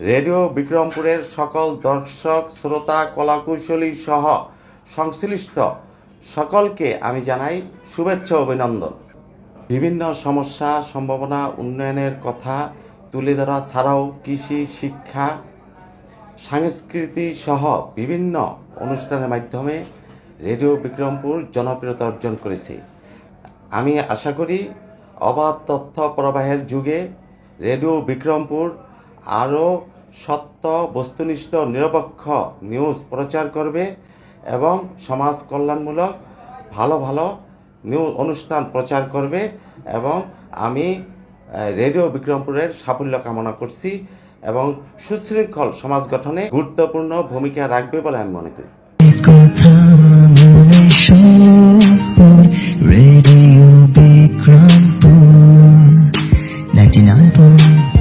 Radio বিক্রমপুরের সকল দর্শক, শ্রোতা, কলাকুশলী সহ সংশ্লিষ্ট সকলকে আমি জানাই শুভেচ্ছা, অভিনন্দন। বিভিন্ন সমস্যা, সম্ভাবনা, উন্নয়নের কথা তুলে ধরা ছাড়াও কৃষি, শিক্ষা, সংস্কৃতি সহ বিভিন্ন অনুষ্ঠানের মাধ্যমে রেডিও বিক্রমপুর জনপ্রিয়তা অর্জন করেছে। আমি আশা করি অবাধ তথ্য প্রবাহের যুগে রেডিও বিক্রমপুর, আরও সত্য বস্তুনিষ্ঠ নিরপেক্ষ নিউজ প্রচার করবে এবং সমাজ কল্যাণমূলক ভালো ভালো নিউ অনুষ্ঠান প্রচার করবে এবং আমি রেডিও বিক্রমপুরের সাফল্য কামনা করছি এবং সুশৃঙ্খল সমাজ গঠনে গুরুত্বপূর্ণ ভূমিকা রাখবে বলে আমি মনে করি। রেডিও বিক্রমপুর 99.9